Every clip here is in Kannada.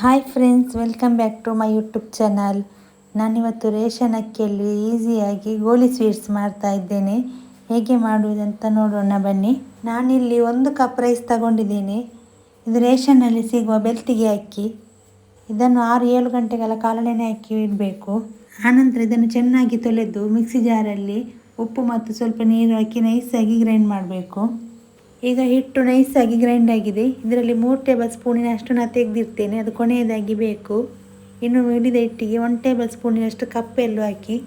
Hi friends welcome back to my YouTube channel ನಾನಿವತ್ತು ರೇಷನ್ ಅಕ್ಕಿಯಲ್ಲಿ ಈಸಿಯಾಗಿ ಗೋಲಿ ಸ್ವೀಟ್ಸ್ ಮಾಡ್ತಾ ಇದ್ದೇನೆ. ಹೇಗೆ ಮಾಡುವುದಂತ ನೋಡೋಣ ಬನ್ನಿ. ನಾನಿಲ್ಲಿ ಒಂದು ಕಪ್ ರೈಸ್ ತಗೊಂಡಿದ್ದೇನೆ. ಇದು ರೇಷನ್ನಲ್ಲಿ ಸಿಗುವ ಬೆಲ್ತಿಗೆ ಅಕ್ಕಿ. ಇದನ್ನು ಆರು ಏಳು ಗಂಟೆಗಳ ಕಾಲ ಅಕ್ಕಿ ಇಡಬೇಕು. ಆನಂತರ ಇದನ್ನು ಚೆನ್ನಾಗಿ ತೊಳೆದು ಮಿಕ್ಸಿ ಜಾರಲ್ಲಿ ಉಪ್ಪು ಮತ್ತು ಸ್ವಲ್ಪ ನೀರು ಹಾಕಿ ನೈಸಾಗಿ ಗ್ರೈಂಡ್ ಮಾಡಬೇಕು. ಈಗ ಹಿಟ್ಟು ನೈಸಾಗಿ ಗ್ರೈಂಡ್ ಆಗಿದೆ. ಇದರಲ್ಲಿ ಮೂರು ಟೇಬಲ್ ಸ್ಪೂನಿನಷ್ಟು ನಾನು ತೆಗೆದಿರ್ತೇನೆ. ಅದು ಕೊನೆಯದಾಗಿ ಬೇಕು. ಇನ್ನು ಉಳಿದ ಹಿಟ್ಟಿಗೆ ಒನ್ ಟೇಬಲ್ ಸ್ಪೂನಿನಷ್ಟು ಕಪ್ಪೆಲ್ಲು ಹಾಕಿ.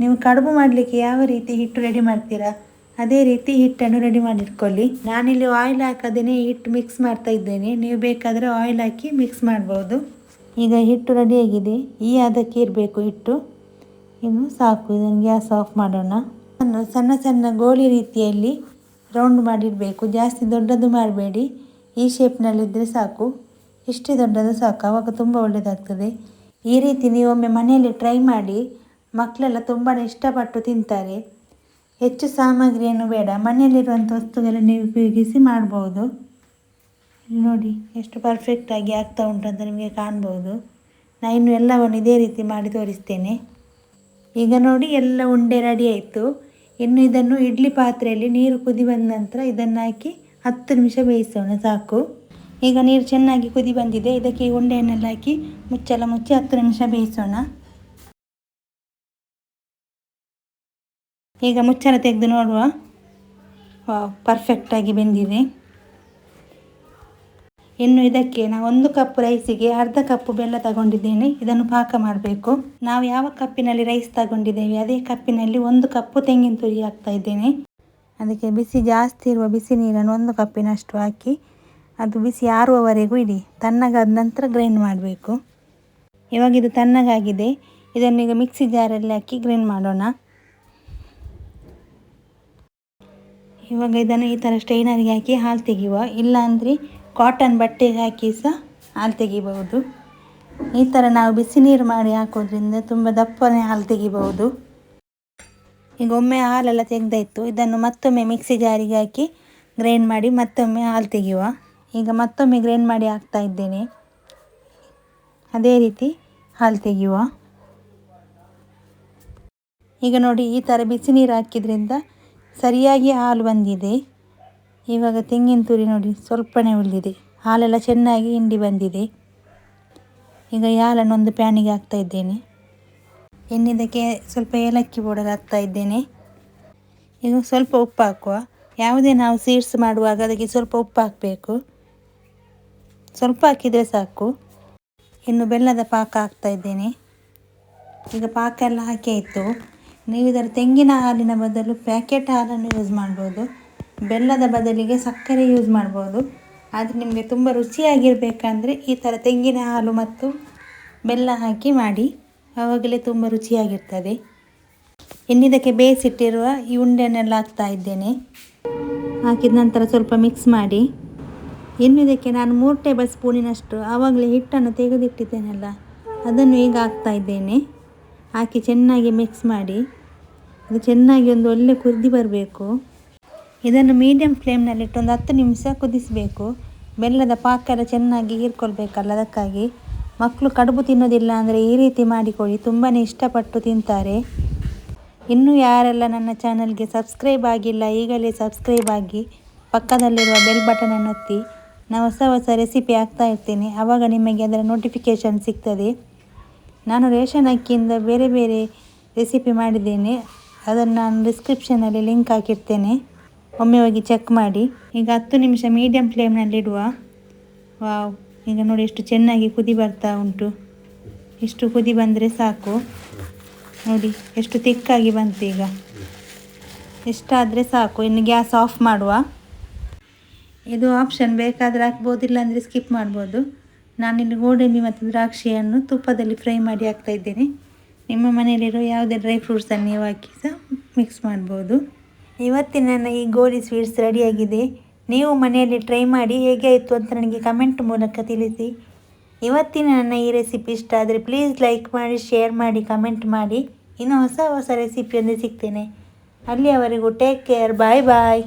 ನೀವು ಕಡುಬು ಮಾಡಲಿಕ್ಕೆ ಯಾವ ರೀತಿ ಹಿಟ್ಟು ರೆಡಿ ಮಾಡ್ತೀರಾ? ಅದೇ ರೀತಿ ಹಿಟ್ಟನ್ನು ರೆಡಿ ಮಾಡಿಟ್ಕೊಳ್ಳಿ. ನಾನಿಲ್ಲಿ ಆಯಿಲ್ ಹಾಕದೇನೆ ಹಿಟ್ಟು ಮಿಕ್ಸ್ ಮಾಡ್ತಾ ಇದ್ದೇನೆ. ನೀವು ಬೇಕಾದರೆ ಆಯಿಲ್ ಹಾಕಿ ಮಿಕ್ಸ್ ಮಾಡ್ಬೋದು. ಈಗ ಹಿಟ್ಟು ರೆಡಿಯಾಗಿದೆ ಈ ಅದಕ್ಕೆ ಇರಬೇಕು ಹಿಟ್ಟು. ಇನ್ನು ಸಾಕು. ಇದನ್ನು ಗ್ಯಾಸ್ ಆಫ್ ಮಾಡೋಣ. ಸಣ್ಣ ಸಣ್ಣ ಗೋಳಿ ರೀತಿಯಲ್ಲಿ ರೌಂಡ್ ಮಾಡಿಡಬೇಕು ಜಾಸ್ತಿ ದೊಡ್ಡದು ಮಾಡಬೇಡಿ. ಈ ಶೇಪ್ನಲ್ಲಿದ್ದರೆ ಸಾಕು. ಇಷ್ಟೇ ದೊಡ್ಡದು ಸಾಕು. ಆವಾಗ ತುಂಬ ಒಳ್ಳೆಯದಾಗ್ತದೆ ಈ ರೀತಿ ನೀವು ಒಮ್ಮೆ ಮನೆಯಲ್ಲಿ ಟ್ರೈ ಮಾಡಿ ಮಕ್ಕಳೆಲ್ಲ ತುಂಬಾ ಇಷ್ಟಪಟ್ಟು ತಿಂತಾರೆ. ಹೆಚ್ಚು ಸಾಮಗ್ರಿಯನ್ನು ಬೇಡ. ಮನೆಯಲ್ಲಿರುವಂಥ ವಸ್ತುಗಳನ್ನು ನೀವು ಉಪಯೋಗಿಸಿ ಮಾಡ್ಬೋದು. ನೋಡಿ, ಎಷ್ಟು ಪರ್ಫೆಕ್ಟಾಗಿ ಆಗ್ತಾ ಉಂಟು ಅಂತ ನಿಮಗೆ ಕಾಣ್ಬೋದು. ನಾನು ಇನ್ನು ಎಲ್ಲವನ್ನು ಇದೇ ರೀತಿ ಮಾಡಿ ತೋರಿಸ್ತೇನೆ. ಈಗ ನೋಡಿ, ಎಲ್ಲ ಉಂಡೆ ರೆಡಿ ಆಯಿತು. ಇನ್ನು ಇದನ್ನು ಇಡ್ಲಿ ಪಾತ್ರೆಯಲ್ಲಿ ನೀರು ಕುದಿ ಬಂದ ನಂತರ ಇದನ್ನು ಹಾಕಿ ಹತ್ತು ನಿಮಿಷ ಬೇಯಿಸೋಣ, ಸಾಕು. ಈಗ ನೀರು ಚೆನ್ನಾಗಿ ಕುದಿ ಬಂದಿದೆ. ಇದಕ್ಕೆ ಉಂಡೆಯನ್ನೆಲ್ಲ ಹಾಕಿ ಮುಚ್ಚಲ ಮುಚ್ಚಿ ಹತ್ತು ನಿಮಿಷ ಬೇಯಿಸೋಣ. ಈಗ ಮುಚ್ಚಲ ತೆಗೆದು ನೋಡುವ. ಪರ್ಫೆಕ್ಟಾಗಿ ಬೆಂದಿದೆ. ಇನ್ನು ಇದಕ್ಕೆ ನಾವು ಒಂದು ಕಪ್ ರೈಸಿಗೆ ಅರ್ಧ ಕಪ್ ಬೆಲ್ಲ ತಗೊಂಡಿದ್ದೇನೆ. ಇದನ್ನು ಪಾಕ ಮಾಡಬೇಕು. ನಾವು ಯಾವ ಕಪ್ಪಿನಲ್ಲಿ ರೈಸ್ ತಗೊಂಡಿದ್ದೇವೆ, ಅದೇ ಕಪ್ಪಿನಲ್ಲಿ ಒಂದು ಕಪ್ಪು ತೆಂಗಿನ ತುರಿ ಹಾಕ್ತಾ ಇದ್ದೇನೆ. ಅದಕ್ಕೆ ಬಿಸಿ ಜಾಸ್ತಿ ಇರುವ ಬಿಸಿ ನೀರನ್ನು ಒಂದು ಕಪ್ಪಿನಷ್ಟು ಹಾಕಿ, ಅದು ಬಿಸಿ ಆರುವವರೆಗೂ ಇಡಿ. ತಣ್ಣಗಾದ ನಂತರ ಗ್ರೈಂಡ್ ಮಾಡಬೇಕು. ಇವಾಗ ಇದು ತಣ್ಣಗಾಗಿದೆ. ಇದನ್ನು ಈಗ ಮಿಕ್ಸಿ ಜಾರಲ್ಲಿ ಹಾಕಿ ಗ್ರೈಂಡ್ ಮಾಡೋಣ. ಇವಾಗ ಇದನ್ನು ಈ ಥರ ಸ್ಟೈನರ್ಗೆ ಹಾಕಿ ಹಾಲು ತೆಗೆಯುವ. ಇಲ್ಲಾಂದರೆ ಕಾಟನ್ ಬಟ್ಟೆಗೆ ಹಾಕಿ ಸಹ ಹಾಲು ತೆಗಿಬಹುದು. ಈ ಥರ ನಾವು ಬಿಸಿ ನೀರು ಮಾಡಿ ಹಾಕೋದ್ರಿಂದ ತುಂಬ ದಪ್ಪನೇ ಹಾಲು ತೆಗಿಬಹುದು. ಈಗ ಒಮ್ಮೆ ಹಾಲೆಲ್ಲ ತೆಗೆದಾಯಿತು. ಇದನ್ನು ಮತ್ತೊಮ್ಮೆ ಮಿಕ್ಸಿ ಜಾರಿಗೆ ಹಾಕಿ ಗ್ರೈಂಡ್ ಮಾಡಿ ಮತ್ತೊಮ್ಮೆ ಹಾಲು ತೆಗೆಯುವ. ಈಗ ಮತ್ತೊಮ್ಮೆ ಗ್ರೈಂಡ್ ಮಾಡಿ ಹಾಕ್ತಾ ಇದ್ದೇನೆ. ಅದೇ ರೀತಿ ಹಾಲು ತೆಗೆಯುವ. ಈಗ ನೋಡಿ ಈ ಥರ ಬಿಸಿ ನೀರು ಹಾಕಿದ್ರಿಂದ ಸರಿಯಾಗಿ ಹಾಲು ಬಂದಿದೆ. ಇವಾಗ ತೆಂಗಿನ ತುರಿ ನೋಡಿ ಸ್ವಲ್ಪನೇ ಉಳಿದಿದೆ. ಹಾಲೆಲ್ಲ ಚೆನ್ನಾಗಿ ಹಿಂಡಿ ಬಂದಿದೆ. ಈಗ ಈ ಹಾಲನ್ನು ಒಂದು ಪ್ಯಾನಿಗೆ ಹಾಕ್ತಾ ಇದ್ದೇನೆ. ಎಣ್ಣೆದಕ್ಕೆ ಸ್ವಲ್ಪ ಏಲಕ್ಕಿ ಪೌಡರ್ ಹಾಕ್ತಾ ಇದ್ದೇನೆ. ಈಗ ಸ್ವಲ್ಪ ಉಪ್ಪು ಹಾಕುವ. ಯಾವುದೇ ನಾವು ಸೀಡ್ಸ್ ಮಾಡುವಾಗ ಅದಕ್ಕೆ ಸ್ವಲ್ಪ ಉಪ್ಪು ಹಾಕಬೇಕು. ಸ್ವಲ್ಪ ಹಾಕಿದರೆ ಸಾಕು. ಇನ್ನು ಬೆಲ್ಲದ ಪಾಕ ಹಾಕ್ತಾ ಇದ್ದೇನೆ. ಈಗ ಪಾಕ ಎಲ್ಲ ಹಾಕಿ ಆಯಿತು ನೀವು ಇದರ ತೆಂಗಿನ ಹಾಲಿನ ಬದಲು ಪ್ಯಾಕೆಟ್ ಹಾಲನ್ನು ಯೂಸ್ ಮಾಡ್ಬೋದು. ಬೆಲ್ಲದ ಬದಲಿಗೆ ಸಕ್ಕರೆ ಯೂಸ್ ಮಾಡ್ಬೋದು. ಆದರೆ ನಿಮಗೆ ತುಂಬ ರುಚಿಯಾಗಿರಬೇಕಂದ್ರೆ ಈ ಥರ ತೆಂಗಿನ ಹಾಲು ಮತ್ತು ಬೆಲ್ಲ ಹಾಕಿ ಮಾಡಿ. ಆವಾಗಲೇ ತುಂಬ ರುಚಿಯಾಗಿರ್ತದೆ. ಇನ್ನಿದಕ್ಕೆ ಬೇಯಿಸಿಟ್ಟಿರುವ ಈ ಉಂಡೆನೆಲ್ಲ ಹಾಕ್ತಾ ಇದ್ದೇನೆ. ಹಾಕಿದ ನಂತರ ಸ್ವಲ್ಪ ಮಿಕ್ಸ್ ಮಾಡಿ. ಇನ್ನು ಇದಕ್ಕೆ ನಾನು ಮೂರು ಟೇಬಲ್ ಸ್ಪೂನಿನಷ್ಟು ಆವಾಗಲೇ ಹಿಟ್ಟನ್ನು ತೆಗೆದಿಟ್ಟಿದ್ದೇನಲ್ಲ, ಅದನ್ನು ಈಗ ಹಾಕ್ತಾ ಇದ್ದೇನೆ. ಹಾಕಿ ಚೆನ್ನಾಗಿ ಮಿಕ್ಸ್ ಮಾಡಿ. ಅದು ಚೆನ್ನಾಗಿ ಒಂದು ಒಳ್ಳೆ ಕುದಿ ಬರಬೇಕು. ಇದನ್ನು ಮೀಡಿಯಮ್ ಫ್ಲೇಮ್ನಲ್ಲಿಟ್ಟು ಒಂದು ಹತ್ತು ನಿಮಿಷ ಕುದಿಸಬೇಕು. ಬೆಲ್ಲದ ಪಾಕ ಎಲ್ಲ ಚೆನ್ನಾಗಿ ಹೀರ್ಕೊಳ್ಬೇಕಲ್ಲ, ಅದಕ್ಕಾಗಿ. ಮಕ್ಕಳು ಕಡುಬು ತಿನ್ನೋದಿಲ್ಲ ಅಂದರೆ ಈ ರೀತಿ ಮಾಡಿಕೊಳ್ಳಿ ತುಂಬಾ ಇಷ್ಟಪಟ್ಟು ತಿಂತಾರೆ. ಇನ್ನೂ ಯಾರೆಲ್ಲ ನನ್ನ ಚಾನಲ್ಗೆ ಸಬ್ಸ್ಕ್ರೈಬ್ ಆಗಿಲ್ಲ, ಈಗಲೇ ಸಬ್ಸ್ಕ್ರೈಬ್ ಆಗಿ ಪಕ್ಕದಲ್ಲಿರುವ ಬೆಲ್ ಬಟನನ್ನು ಒತ್ತಿ. ನಾನು ಹೊಸ ಹೊಸ ರೆಸಿಪಿ ಹಾಕ್ತಾ ಇರ್ತೇನೆ ಆವಾಗ ನಿಮಗೆ ಅದರ ನೋಟಿಫಿಕೇಷನ್ ಸಿಗ್ತದೆ. ನಾನು ರೇಷನ್ ಅಕ್ಕಿಯಿಂದ ಬೇರೆ ಬೇರೆ ರೆಸಿಪಿ ಮಾಡಿದ್ದೇನೆ, ಅದನ್ನು ನಾನು ಡಿಸ್ಕ್ರಿಪ್ಷನಲ್ಲಿ ಲಿಂಕ್ ಹಾಕಿರ್ತೇನೆ. ಒಮ್ಮೆ ಹೋಗಿ ಚೆಕ್ ಮಾಡಿ. ಈಗ ಹತ್ತು ನಿಮಿಷ ಮೀಡಿಯಮ್ ಫ್ಲೇಮ್ನಲ್ಲಿ ಇಡುವ. ವಾವ್ ಈಗ ನೋಡಿ ಎಷ್ಟು ಚೆನ್ನಾಗಿ ಕುದಿ ಬರ್ತಾ ಉಂಟು. ಇಷ್ಟು ಕುದಿ ಬಂದರೆ ಸಾಕು. ನೋಡಿ, ಎಷ್ಟು ತಿಕ್ಕಾಗಿ ಬಂತು ಈಗ. ಇಷ್ಟಾದರೆ ಸಾಕು. ಇನ್ನು ಗ್ಯಾಸ್ ಆಫ್ ಮಾಡುವ. ಇದು ಆಪ್ಷನ್ ಬೇಕಾದರೆ ಹಾಕ್ಬೋದು ಇಲ್ಲಾಂದರೆ ಸ್ಕಿಪ್ ಮಾಡ್ಬೋದು. ನಾನಿಲ್ಲಿ ಗೋಡಂಬಿ ಮತ್ತು ದ್ರಾಕ್ಷಿಯನ್ನು ತುಪ್ಪದಲ್ಲಿ ಫ್ರೈ ಮಾಡಿ ಹಾಕ್ತಾ ಇದ್ದೇನೆ. ನಿಮ್ಮ ಮನೆಯಲ್ಲಿರೋ ಯಾವುದೇ ಡ್ರೈ ಫ್ರೂಟ್ಸನ್ನು ನೀವು ಹಾಕಿ ಸಹ ಮಿಕ್ಸ್ ಮಾಡ್ಬೋದು. ಇವತ್ತಿನ ನನ್ನ ಈ ಗೋಳಿ ಸ್ವೀಟ್ಸ್ ರೆಡಿಯಾಗಿದೆ. ನೀವು ಮನೆಯಲ್ಲಿ ಟ್ರೈ ಮಾಡಿ ಹೇಗೆ ಆಯಿತು ಅಂತ ನನಗೆ ಕಮೆಂಟ್ ಮೂಲಕ ತಿಳಿಸಿ. ಇವತ್ತಿನ ನನ್ನ ಈ ರೆಸಿಪಿ ಇಷ್ಟ ಆದರೆ ಪ್ಲೀಸ್ ಲೈಕ್ ಮಾಡಿ, ಶೇರ್ ಮಾಡಿ, ಕಮೆಂಟ್ ಮಾಡಿ. ಇನ್ನು ಹೊಸ ಹೊಸ ರೆಸಿಪಿಯೊಂದು ಸಿಗ್ತೇನೆ. ಅಲ್ಲಿಯವರೆಗೂ ಟೇಕ್ ಕೇರ್, ಬಾಯ್ ಬಾಯ್.